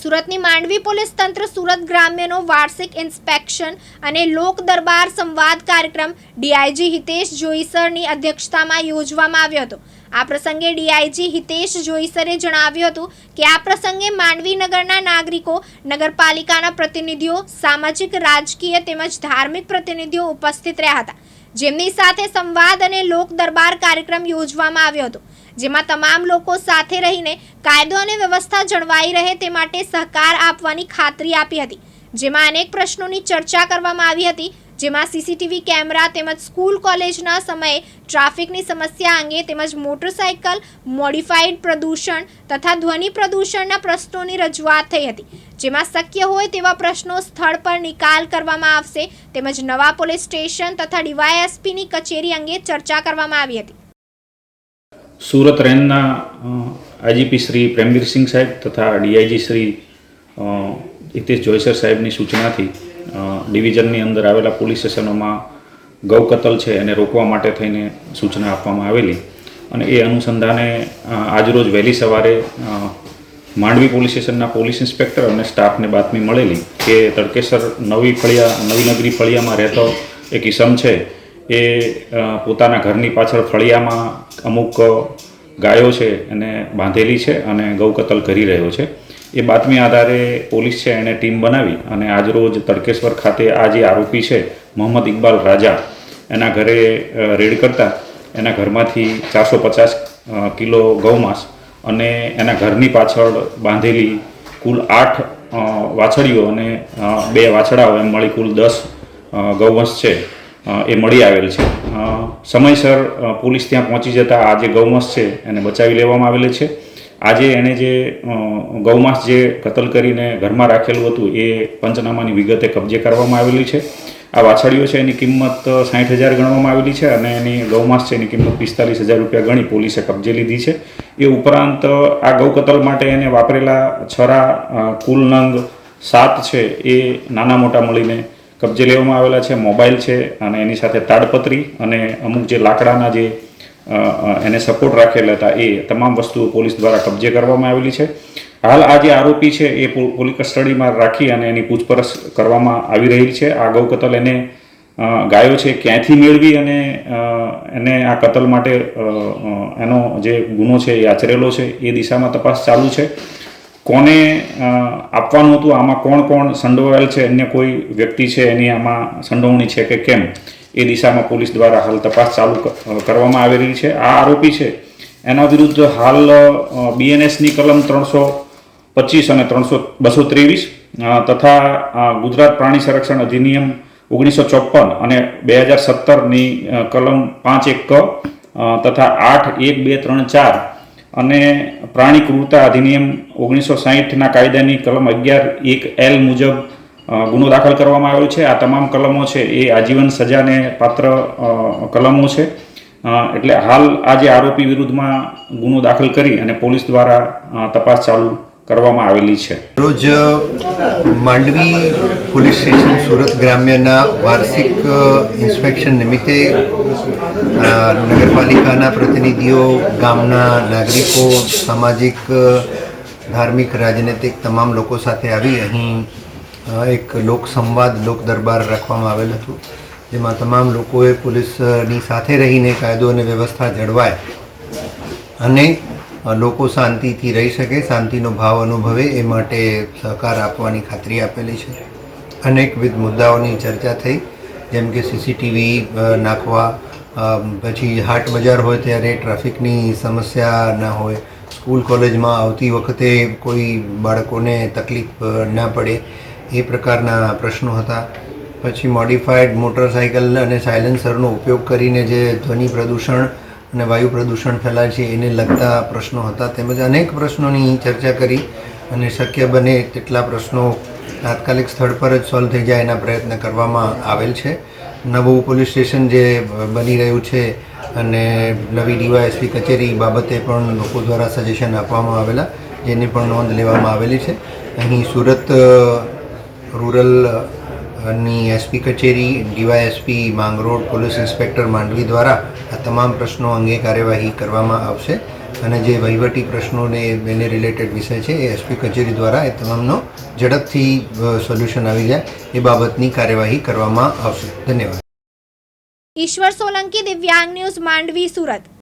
સુરતની માંડવી પોલીસ તંત્ર સુરત ગ્રામ્યનો વાર્ષિક ઇન્સ્પેક્શન અને લોક દરબાર સંવાદ કાર્યક્રમ ડીઆઈજી હિતેશ જોઈસરની અધ્યક્ષતામાં યોજવામાં આવ્યો હતો. આ પ્રસંગે ડીઆઈજી હિતેશ જોઈસરે જણાવ્યું હતું કે આ પ્રસંગે માંડવી નગરના નાગરિકો, નગરપાલિકાના પ્રતિનિધિઓ, સામાજિક, રાજકીય તેમજ ધાર્મિક પ્રતિનિધિઓ ઉપસ્થિત રહ્યા હતા. જેમની સાથે સંવાદ અને લોક દરબાર કાર્યક્રમ યોજવામાં આવ્યો હતો, જેમાં તમામ લોકો સાથે રહીને કાયદો અને વ્યવસ્થા જળવાઈ રહે તે માટે સહકાર આપવાની ખાતરી આપી હતી. જેમાં અનેક પ્રશ્નોની ચર્ચા કરવામાં આવી હતી. જેમાં સીસીટીવી કેમેરા તેમજ સ્કૂલ કોલેજના સમયે ટ્રાફિકની સમસ્યા અંગે તેમજ મોટરસાયકલ મોડિફાઈડ પ્રદૂષણ તથા ધ્વનિ પ્રદૂષણના પ્રશ્નોની રજૂઆત થઈ હતી. જેમાં શક્ય હોય તેવા પ્રશ્નો સ્થળ પર નિકાલ કરવામાં આવશે તેમજ નવા પોલીસ સ્ટેશન તથા ડીવાયએસપીની કચેરી અંગે ચર્ચા કરવામાં આવી હતી. સુરત રેન્જના આઈજીપી શ્રી પ્રેમવીરસિંહ સાહેબ તથા ડીઆઈજી શ્રી હિતેશ જોયસર સાહેબની સૂચનાથી ડિવિઝનની અંદર આવેલા પોલીસ સ્ટેશનોમાં ગૌ કતલ છે એને રોકવા માટે થઈને સૂચના આપવામાં આવેલી. અને એ અનુસંધાને આજરોજ વહેલી સવારે માંડવી પોલીસ સ્ટેશનના પોલીસ ઇન્સ્પેક્ટર અને સ્ટાફને બાતમી મળેલી કે તડકેસર નવી ફળિયા, નવી નગરી ફળિયામાં રહેતો એક ઈસમ છે, એ પોતાના ઘરની પાછળ ફળિયામાં અમુક ગાયો છે એને બાંધેલી છે અને ગૌ કતલ કરી રહ્યો છે. એ બાતમી આધારે પોલીસ છે એણે ટીમ બનાવી અને આજરોજ તડકેશ્વર ખાતે આ જે આરોપી છે, મોહમ્મદ ઇકબાલ રાજા, એના ઘરે રેડ કરતા એના ઘરમાંથી ચારસો પચાસ કિલો ગૌમાંસ અને એના ઘરની પાછળ બાંધેલી કુલ આઠ વાછડીઓ અને બે વાછડાઓ, એમ મળી કુલ દસ ગૌવંશ છે એ મળી આવેલ છે. સમયસર પોલીસ ત્યાં પહોંચી જતાં આ જે ગૌવંશ છે, એને બચાવી લેવામાં આવેલ છે. આજે એણે જે ગૌમાંસ જે કતલ કરીને ઘરમાં રાખેલું હતું, એ પંચનામાની વિગતે કબજે કરવામાં આવેલી છે. આ વાછડીઓ છે એની કિંમત સાઠ હજાર ગણવામાં આવેલી છે અને એની ગૌમાંસ છે એની કિંમત પિસ્તાલીસ હજાર રૂપિયા ગણી પોલીસે કબજે લીધી છે. એ ઉપરાંત, આ ગૌ કતલ માટે એને વાપરેલા છરા કુલ નંગ સાત છે એ નાના મોટા મળીને કબજે લેવામાં આવેલા છે. મોબાઈલ છે અને એની સાથે તાડપત્રી અને અમુક જે લાકડાના જે એને સપોર્ટ રાખેલા હતા. એ તમામ વસ્તુઓ પોલીસ દ્વારા કબજે કરવામાં આવેલી છે. હાલ આ જે આરોપી છે, એ પોલીસ કસ્ટડીમાં રાખી અને એની પૂછપરછ કરવામાં આવી રહી છે. આ ગૌ કતલ એને ગાયો છે, ક્યાંથી મેળવી અને એને આ કતલ માટે એનો જે ગુનો છે, એ આચરેલો છે, એ દિશામાં તપાસ ચાલુ છે. કોને આપવાનું હતું? આમાં કોણ કોણ સંડોવાયેલ છે? અન્ય કોઈ વ્યક્તિ છે? એની આમાં સંડોવણી છે કે કેમ? એ દિશામાં પોલીસ દ્વારા હાલ તપાસ ચાલુ કરવામાં આવી રહી છે. આ આરોપી છે. એના વિરુદ્ધ હાલ બીએનએસની કલમ ત્રણસો પચીસ અને ત્રણસો બસો ત્રેવીસ તથા ગુજરાત પ્રાણી સંરક્ષણ અધિનિયમ ઓગણીસો ચોપન અને બે હજાર સત્તરની કલમ પાંચ એક ક તથા આઠ એક બે ત્રણ ચાર અને પ્રાણી ક્રૂરતા અધિનિયમ ઓગણીસો સાહીઠના કાયદાની કલમ અગિયાર એક એલ મુજબ ગુનો દાખલ કરવામાં આવ્યો છે. આ તમામ કલમો છે એ આજીવન સજાને પાત્ર કલમો છે. એટલે હાલ આ જે આરોપી વિરુદ્ધમાં ગુનો દાખલ કરી અને પોલીસ દ્વારા તપાસ ચાલુ કરવામાં આવેલી છે. રોજ માંડવી પોલીસ સ્ટેશન સુરત ગ્રામ્યના વાર્ષિક ઇન્સ્પેક્શન નિમિત્તે નગરપાલિકાના પ્રતિનિધિઓ, ગામના નાગરિકો, સામાજિક ધાર્મિક, રાજનૈતિક તમામ લોકો સાથે આવી અહીં એક લોક સંવાદ, લોક દરબાર રાખવામાં આવેલ હતું, જેમાં તમામ લોકોએ પોલીસની સાથે રહીને કાયદો અને વ્યવસ્થા જળવાય અને લોકો શાંતિથી રહી શકે, શાંતિનો ભાવ અનુભવે એ માટે સહકાર આપવાની ખાતરી આપેલી છે. અનેકવિધ મુદ્દાઓની ચર્ચા થઈ, જેમ કે સીસીટીવી નાખવા પછી હાટ બજાર હોય ત્યારે ટ્રાફિકની સમસ્યા ના હોય, સ્કૂલ કોલેજમાં આવતી વખતે કોઈ બાળકોને તકલીફ ના પડે એ પ્રકારના પ્રશ્નો હતા. પછી મોડિફાઈડ મોટરસાઇકલ અને સાયલેન્સરનો ઉપયોગ કરીને જે ધ્વનિ પ્રદૂષણ અને વાયુ પ્રદૂષણ ફેલાય છે, એને લગતા પ્રશ્નો હતા. તેમજ અનેક પ્રશ્નોની ચર્ચા કરી અને શક્ય બને તેટલા પ્રશ્નો તાત્કાલિક સ્થળ પર જ સોલ્વ થઈ જાય એના પ્રયત્ન કરવામાં આવેલ છે. નવું પોલીસ સ્ટેશન જે બની રહ્યું છે અને નવી ડીવાયએસપી કચેરી બાબતે પણ લોકો દ્વારા સજેશન આપવામાં આવેલા, જેની પણ નોંધ લેવામાં આવેલી છે. અહીં સુરત અ, રૂરલની એસપી કચેરી DYSP Mangrol police inspector Mandvi દ્વારા આ તમામ પ્રશ્નો અંગે કાર્યવાહી કરવામાં આવશે. અને જે વહીવટી પ્રશ્નોને એને રિલેટેડ વિષય છે એ એસપી કચેરી દ્વારા એ તમામનો ઝડપથી સોલ્યુશન આવી જાય એ બાબતની કાર્યવાહી કરવામાં આવશે. ધન્યવાદ. ઈશ્વર સોલંકી દિવ્યાંગ ન્યૂઝ માંડવી સુરત.